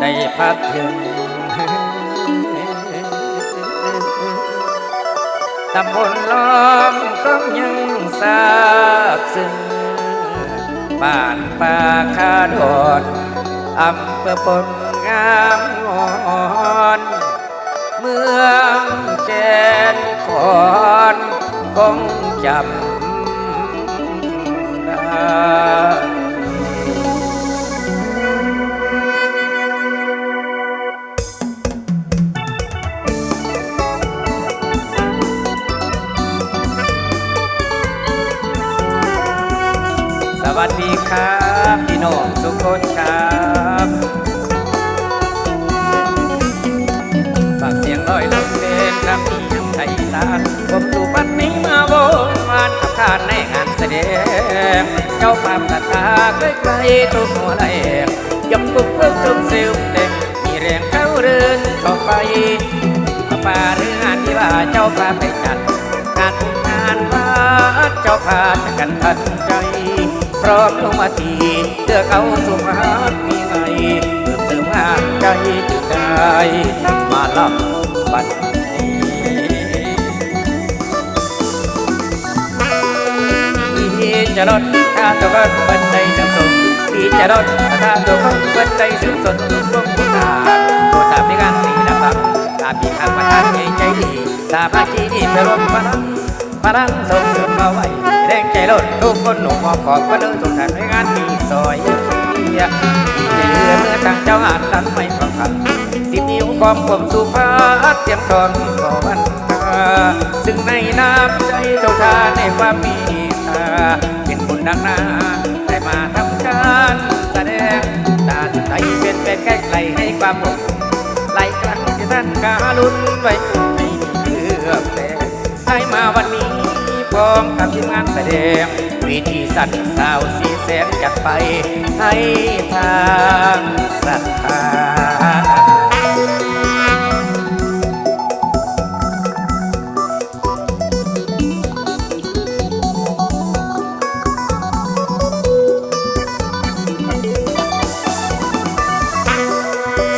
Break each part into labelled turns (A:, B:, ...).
A: ได้พักถึงตำบลล้อมก็ยังทราบซึ้งบ้านป่าคาดอนอำเภอพลงามงอนเมืองแกนคอนคงจำได้ วัสดีครับพี่น้องทุกคนครับฝากเสียงลอยลมเด่นครับพี่ยังไทยสานผมดูปัดนี้มาโบนวานขับขานในงานแสดงเจ้าภาพตาตาใกล้ๆตุ้มหัวไหลยกปุกเพิ่มจุ่มซิวเด็กมีแรงเข้าเรือนต่อไปมาป่าหรืองานที่ว่าเจ้าภาพไปจัดงานงานวัดเจ้าพาจะกันทันใจ ร้อมลงมาทีเลือกเอาสุภาพมีไงเพิ่มเติมงานใจจึงได้มาลับบัดนี้จะลดค่าตัวคนบันไดสังสมพี่จะลดค่าตัวคนบันไดสูงสดทุกวงผู้ทานโปรดทำในการตีนะครับตาพี่ข้างประทานใจใจดีสามัคคีไปรวมพลังพลังส่งเสริมมาไว้ แรงใจลดทุกคนหนุ่มมอบขอบก็เดินทุกท่านในงานมีซอยที่จะเหลือเมื่อทางเจ้าอานนั้นไม่ฟังคันสิบนิ้วความความสุภาพเตรียมทอนขอวันตาซึ่งในน้ำใจเจ้าทานในความมีตาเป็นบุญดังนาได้มาทำการแสดงตาสุดใจเป็นเป็นแค่ไกลให้ความอบอุ่นไล่กันที่ท่านการุณไว้ไม่มีเลือกแปลงให้มาวันนี้ พร้อมกับทีมงานแสดงวิธีสัตว์สาวสีแสนจัดไปให้ทางศรัทธา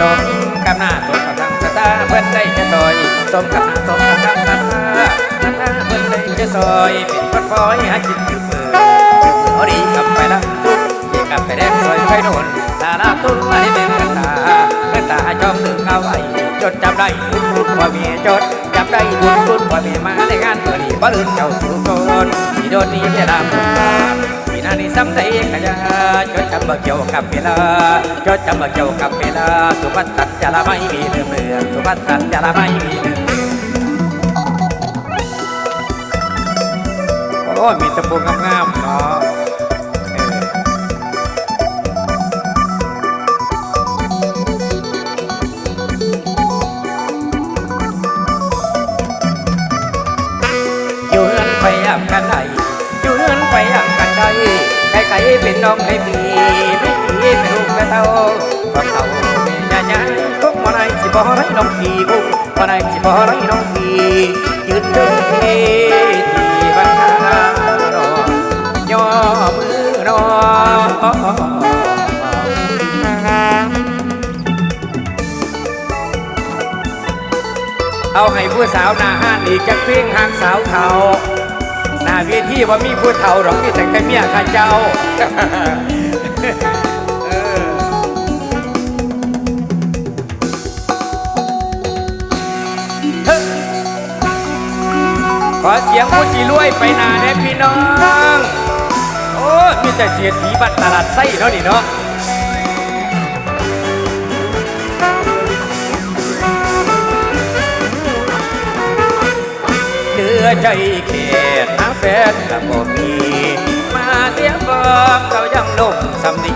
A: สมกับหน้าสมกับทางสตาเพื่อนได้จะซอยสมกับหน้าสม ซอยเป็นคนคอยหาจิตคือเปิดคือาดีกลับไปละทุกเกี่กับไปแดงซอยไฟโนนตาลาตุ้นมาได้เป็นกันตาเพื่อตาจอมถึงเอาไว้จดจำได้บุญคุณว่าเมียจดจำได้บุญคุณว่าเมียมาในงานเปิดดีบ่ลืมเจ้าสู่คนที่โดนนี้จะดำที่นั่นนี่ซ้ำใจขยะจดจำเบ่เกี่ยวกับเวลาจดจำเบ่เกี่ยวกับเวลาสุภัสสัจจะละไม่มีเลื่อมเลือนสุภัสสัจจะละไม่มีเลื่อม มีตะปูงามๆเนาะอยู่เฮือนไปยามกันใดอยู่เฮือนไปยามกันใดใครๆเป็นน้องให้พี่ไม่พี่เป็นลูกกระเต้าพอเต่าเมียยายกุ๊กมาไหนสิบ่ไรน้องพี่กุ๊กมาไหนสิบ่ไรน้องพี่ยืนดึงที่บ้านทารอ ย่อมือรอเอาให้ผู้สาวหน้าห้านอีกจักเพียงหางสาวเทาหน้าเวทีว่ามีผู้เฒ่าหรอกมีแต่แค่เมียข้าเจ้า ขอเสียงผู้สีรวยไปนาแน่พี่น้อง โอ้มีแต่เสียถีบัตรตลาดไส้เนานี่เนาะเหลือใจเขตหาแฟนกับบ่มีมาเสียบอกเขายังหนุ่มสำนี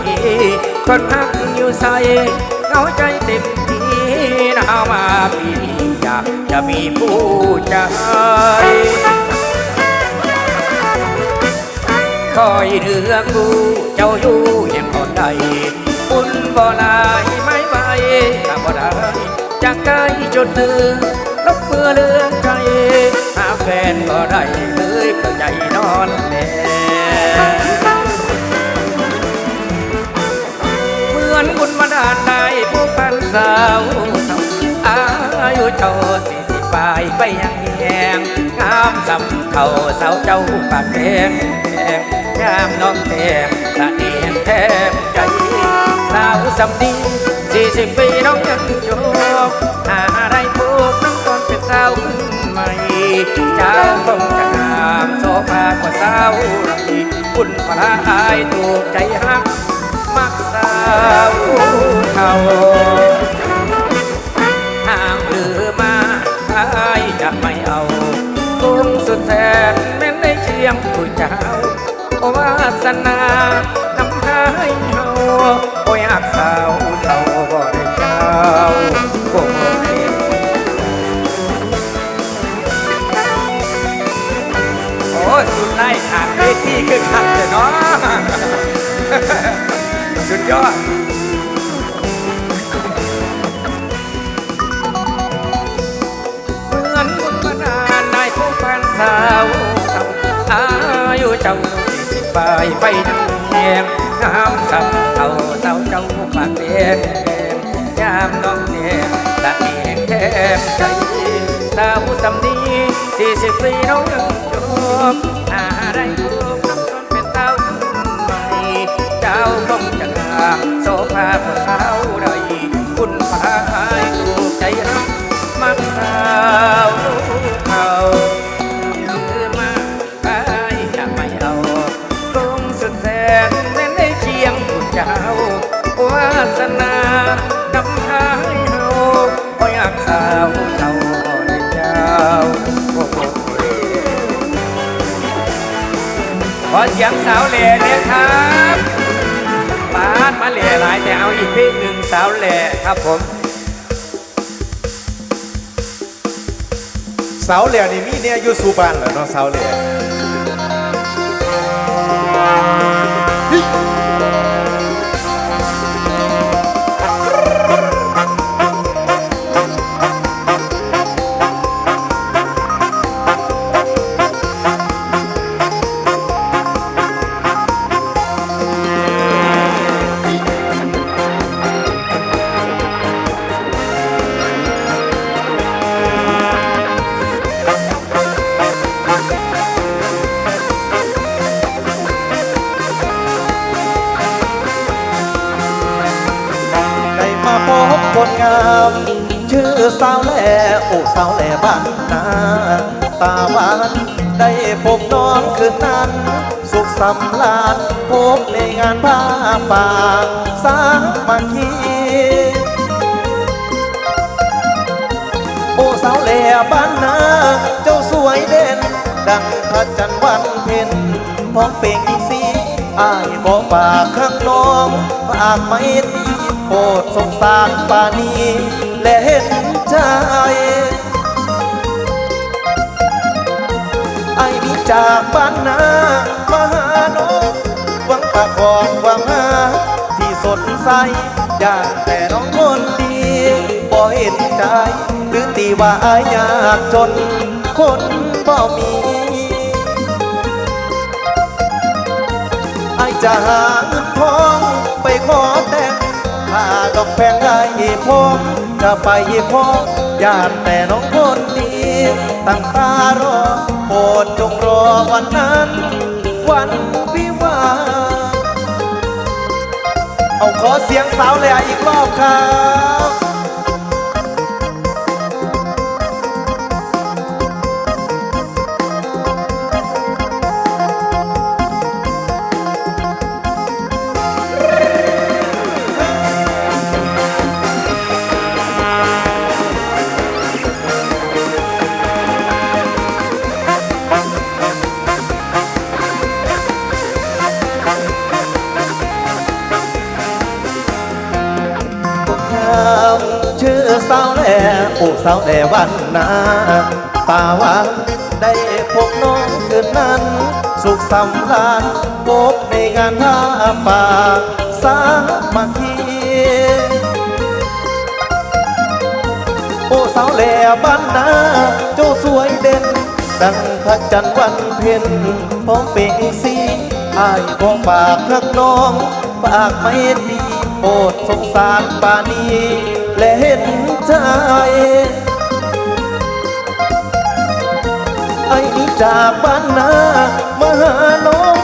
A: คนพักอยู่ใส่เหงาใจเต็มที่นาวมาปีนี้อยากจะมีผู้ใจ ลือกบูเจ้าอยู่เฮียงอดใดบุญบ่ลายไม่ไหวถ้าบ่ได้จากใจล้จนเนื้อลบเมื่อเลืองใจหาแฟนบ่ได้เลยก็ใหญ่นอนแน่เหมือนคุณมาด่านได้ผู้พันสาวอายุเจ้าสี่สิบปลายไปยังแหงงามสำเขาสาวเจ้าปากแดง แดงามน้องแดงละเอียงแทบใจสาวสำนีสี่สิบปีน้องยังโยกหาอะไรพูกน้องตอนเป็นสาวขึ้นใหม่เจ้าคงจะงามโซฟากว่าสาวไรคุณพระอายถูกใจฮักมักสาวเขา สนาน้ำพาให้เฮาโอ้ยหักสาวเท่าบ่ได้เจ้าโอ้โอ้สุดไล่ขาดเวทีคือขัดเลยเนาะสุดยอดเหมือนบุญบานานนายผู้พันสาวเท่าอายุเจ้า ปลายไปนั่งแยงน้ำสับเท่าสาเจ้าปากแดงยามน้องแดงตะเอียงแทบใจสาวสำนีสี่สิบปีน้องยัง สียงสาวเหล่เนี่ยครับปานมาเหล่หลายแต่เอาอีกเพลงหนึ่งสาวเหล่ครับผม
B: สาวเหล่นี่มีเนี่ยอยู่สุบานเหรอเนาะสาวเหล่ สาวแหล่โอ้สาวแหล่บ้านนาตาหวานได้พบน้องคืนนั้น สุขสำลานพบในงานผ้าป่าสามัคคีโอ้สาวแหล่บ้านนาเจ้าสวยเด่น ดังพระจันทร์วันเพ็ญพร้อมเป่งสีอายขอฝากข้างน้องฝากไม่ตรีโปรดสงสารปานีและเห็น ใจไอ้นี่จากบ้านนามาหาน้องหวังปากของหวังหาที่สดใสอยากแต่น้องคนดีบ่เห็นใจ หรือตีว่าอายยากจน คนบ่มีไอายจะหาเงินทองไปขอแต่ง ดอกแพงได้พอจะไปพอญาติแต่น้องคนดีตั้งตารอโปรดจงรอวันนั้น วันวิวาเอาขอเสียงสาวแหล่อีกรอบครับ แหล่โอ้สาวแหล่วันนาตาหวานได้พบน้องคืนนั้น สุขสำราญพบในงานท่าป่าสามัคคีโอ้สาวแหล่บ้านนาเจ้าสวยเด่น ดังพระจันทร์วันเพ็ญพร้อมเป่งสีอายของฝากรักน้องฝากไม่ตรีโปรดสงสารปานี ใจ ไอ้นี้จากบ้านนามาหาน้อง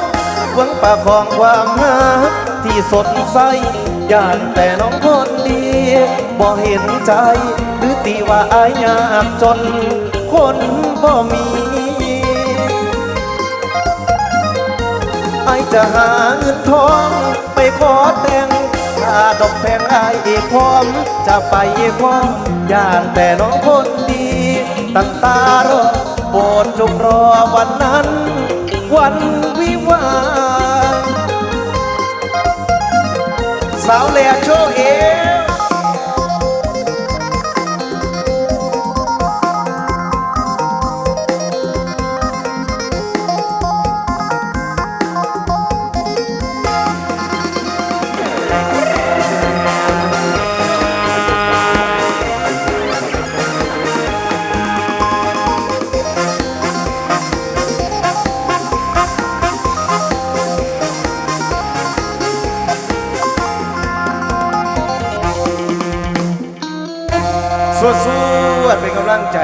B: หวังป่าของความหาที่สดใสย่านแต่น้องคนดีบ่เห็นใจ หรือตีว่าอายยากจน คนบ่มีไอจะหาเงินทองไปขอ แต่งถ้าดอกแพงไอายพร้อม จะไปพร้อมย่านแต่น้องคนดีตั้งตารอโปรดจงรอวันนั้น วันวิวาสาวแหล่โชเอ ใจ